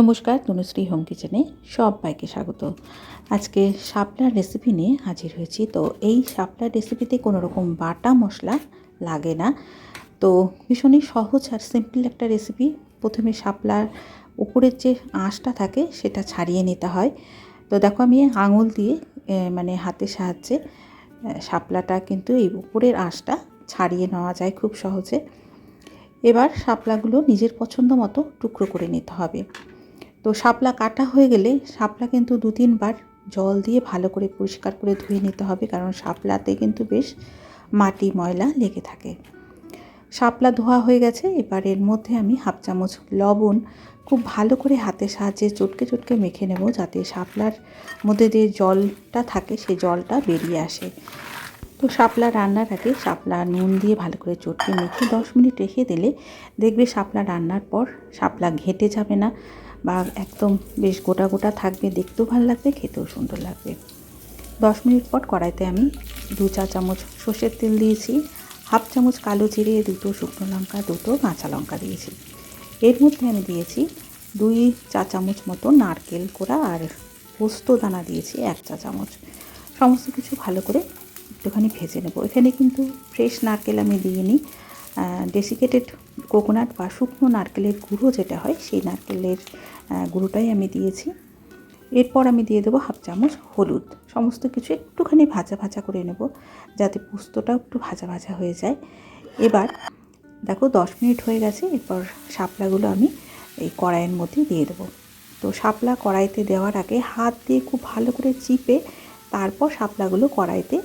নমস্কার, তনুশ্রী হোম কিচেনে সবাইকে স্বাগত। আজকে শাপলার রেসিপি নিয়ে হাজির হয়েছি। তো এই শাপলার রেসিপিতে কোনো রকম বাটা মশলা লাগে না। তো ভীষণই সহজ আর সিম্পল একটা রেসিপি প্রথমে শাপলার উপরের যে আঁশটা থাকে, সেটা ছাড়িয়ে নিতে হয়। তো দেখো আমি আঙুল দিয়ে মানে হাতের সাহায্যে শাপলাটা কিন্তু এই উপরের আঁশটা ছাড়িয়ে নেওয়া যায় খুব সহজে। এবার শাপলাগুলো নিজের পছন্দ মতো টুকরো করে নিতে হবে। তো শাপলা কাটা হয়ে গেলে শাপলা কিন্তু দু তিনবার জল দিয়ে ভালো করে পরিষ্কার করে ধুয়ে নিতে হবে, কারণ শাপলাতে কিন্তু বেশ মাটি ময়লা লেগে থাকে। শাপলা ধোয়া হয়ে গেছে, এবার এর মধ্যে আমি হাফ চামচ লবণ খুব ভালো করে হাতের সাহায্যে চটকে চটকে মেখে নেব, যাতে শাপলার মধ্যে যে জলটা থাকে সেই জলটা বেরিয়ে আসে। তো শাপলা রান্নার আগে শাপলা নুন দিয়ে ভালো করে চটকে মেখে দশ মিনিট রেখে দিলে দেখবে শাপলা রান্নার পর শাপলা ঘেটে যাবে না বা একদম বেশ গোটা গোটা থাকবে, দেখতেও ভালো লাগবে, খেতেও সুন্দর লাগবে। দশ মিনিট পর কড়াইতে আমি দু চা চামচ সর্ষের তেল দিয়েছি, হাফ চামচ কালো জিরে, দুটো শুকনো লঙ্কা, দুটো কাঁচা লঙ্কা দিয়েছি। এর মধ্যে আমি দিয়েছি দুই চা চামচ মতো নারকেল কোড়া আর পোস্ত দানা দিয়েছি এক চা চামচ। সমস্ত কিছু ভালো করে একটুখানি ভেজে নেব। এখানে কিন্তু ফ্রেশ নারকেল আমি দিইনি। ডেসিকেটেড কোকোনাট বা শুকনো নারকেলের গুঁড়ো যেটা হয়, সেই নারকেলের গুঁড়োটাই আমি দিয়েছি। এরপর আমি দিয়ে দেবো হাফ চামচ হলুদ। সমস্ত কিছু একটুখানি ভাজা ভাজা করে নেব, যাতে পোস্তটাও একটু ভাজা ভাজা হয়ে যায়। এবার দেখো দশ মিনিট হয়ে গেছে, এরপর শাপলাগুলো আমি এই কড়াইয়ের মধ্যে দিয়ে দেবো। তো শাপলা কড়াইতে দেওয়ার আগে হাত দিয়ে খুব ভালো করে চিপে তারপর শাপলাগুলো কড়াইতে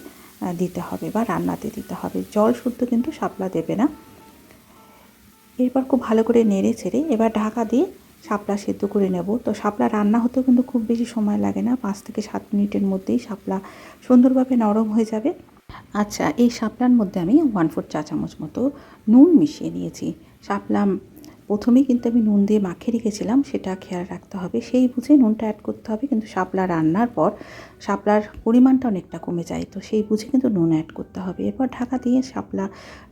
দিতে হবে বা রান্নাতে দিতে হবে। জল শুদ্ধ কিন্তু শাপলা দেবে না। এরপর খুব ভালো করে নেড়ে ছেড়ে এবার ঢাকা দিয়ে শাপলা সেদ্ধ করে নেব। তো শাপলা রান্না হতেও কিন্তু খুব বেশি সময় লাগে না, পাঁচ থেকে সাত মিনিটের মধ্যেই শাপলা সুন্দরভাবে নরম হয়ে যাবে। আচ্ছা এই শাপলার মধ্যে আমি ওয়ান ফোর চা চামচ মতো নুন মিশিয়ে নিয়েছি। শাপলা প্রথমেই কিন্তু আমি নুন দিয়ে মাখিয়ে রেখেছিলাম, সেটা খেয়াল রাখতে হবে। সেই বুঝে নুনটা অ্যাড করতে হবে, কিন্তু শাপলা রান্নার পর শাপলার পরিমাণটা অনেকটা কমে যায়, তো সেই বুঝে কিন্তু নুন অ্যাড করতে হবে। এরপর ঢাকা দিয়ে শাপলা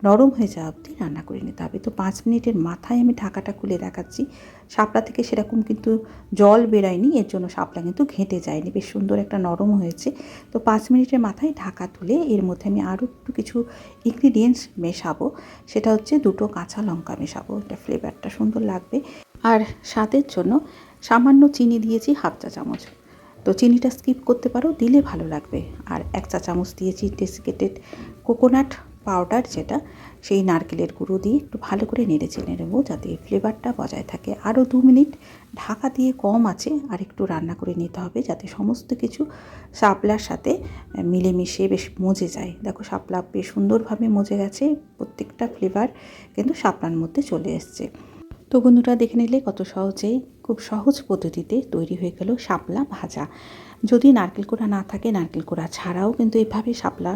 নরম হয়ে যাওয়া অবধি রান্না করে নিতে হবে। তো পাঁচ মিনিটের মাথায় আমি ঢাকাটা খুলে দেখাচ্ছি। শাপলা থেকে সেরকম কিন্তু জল বেরায়নি, এর জন্য শাপলা কিন্তু ঘেঁটে যায়নি। বেশ সুন্দর একটা নরম হয়েছে। তো পাঁচ মিনিটের মাথায় ঢাকা তুলে এর মধ্যে আমি আরও একটু কিছু ইনগ্রিডিয়েন্টস মেশাবো। সেটা হচ্ছে দুটো কাঁচা লঙ্কা মেশাবো, এটা ফ্লেভারটা সুন্দর লাগবে। আর স্বাদের জন্য সামান্য চিনি দিয়েছি হাফ চা চামচ। তো চিনিটা স্কিপ করতে পারো, দিলে ভালো লাগবে। আর এক চা চামচ দিয়েছি ডেসিকেটেড কোকোনাট পাউডার যেটা, সেই নারকেলের গুঁড়ো দিয়ে একটু ভালো করে নেড়ে চেড়ে নেব যাতে ফ্লেভারটা বজায় থাকে। আরও দু মিনিট ঢাকা দিয়ে কম আছে, আর একটু রান্না করে নিতে হবে যাতে সমস্ত কিছু শাপলার সাথে মিলেমিশে বেশ মজে যায়। দেখো শাপলা বেশ সুন্দরভাবে মজে গেছে, প্রত্যেকটা ফ্লেভার কিন্তু শাপলার মধ্যে চলে এসছে। তো বন্ধুরা দেখে নিলে কত সহজেই, খুব সহজ পদ্ধতিতে তৈরি হয়ে গেল শাপলা ভাজা। যদি নারকেল কোড়া না থাকে, নারকেল কোড়া ছাড়াও কিন্তু এভাবে শাপলা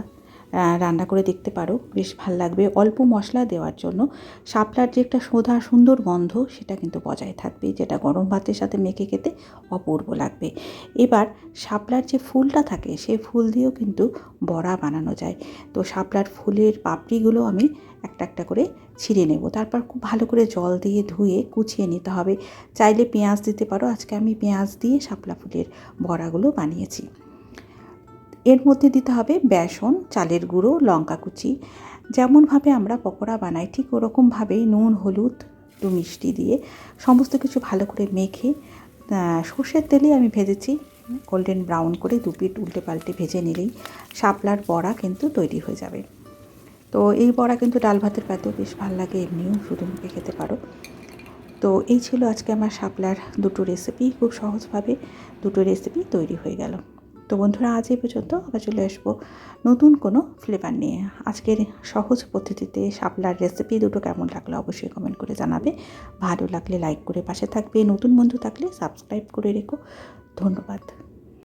রান্না করে দেখতে পারো। বেশ ভালো লাগবে। অল্প মশলা দেওয়ার জন্য শাপলার যে একটা সোধা সুন্দর গন্ধ, সেটা কিন্তু বজায় থাকবে, যেটা গরম ভাতের সাথে মেখে খেতে অপূর্ব লাগবে। এবার শাপলার যে ফুলটা থাকে সেই ফুল দিয়েও কিন্তু বড়া বানানো যায়। তো শাপলার ফুলের পাপড়িগুলো আমি একটা একটা করে ছিঁড়ে নেব। তারপর খুব ভালো করে জল দিয়ে ধুয়ে কুচিয়ে নিতে হবে। চাইলে পেঁয়াজ দিতে পারো। আজকে আমি পেঁয়াজ দিয়ে শাপলা ফুলের বড়াগুলো বানিয়েছি। এর মধ্যে দিতে হবে বেসন, চালের গুঁড়ো, লঙ্কা কুচি। যেমনভাবে আমরা পকোড়া বানাই, ঠিক ওরকমভাবেই নুন, হলুদ, একটু মিষ্টি দিয়ে সমস্ত কিছু ভালো করে মেখে সর্ষের তেলে আমি ভেজেছি। গোল্ডেন ব্রাউন করে দু পিঠ উল্টে পাল্টে ভেজে নিলেই শাপলার বড়া কিন্তু তৈরি হয়ে যাবে। তো এই বড়া কিন্তু ডাল ভাতের পাতেও বেশ ভালো লাগে, এমনিও শুধু মুখে খেতে পারো। তো এই ছিল আজকে আমার শাপলার দুটো রেসিপি খুব সহজভাবে দুটো রেসিপি তৈরি হয়ে গেল। তো বন্ধুরা, আজ এই পর্যন্ত আবার চলে আসব নতুন কোনো ফ্লেভার নিয়ে। আজকের সহজ পদ্ধতিতে শাপলার রেসিপি দুটো কেমন লাগল অবশ্যই কমেন্ট করে জানাবে। ভালো লাগলে লাইক করে পাশে থাকবে। নতুন বন্ধু থাকলে সাবস্ক্রাইব করে রেখো। ধন্যবাদ।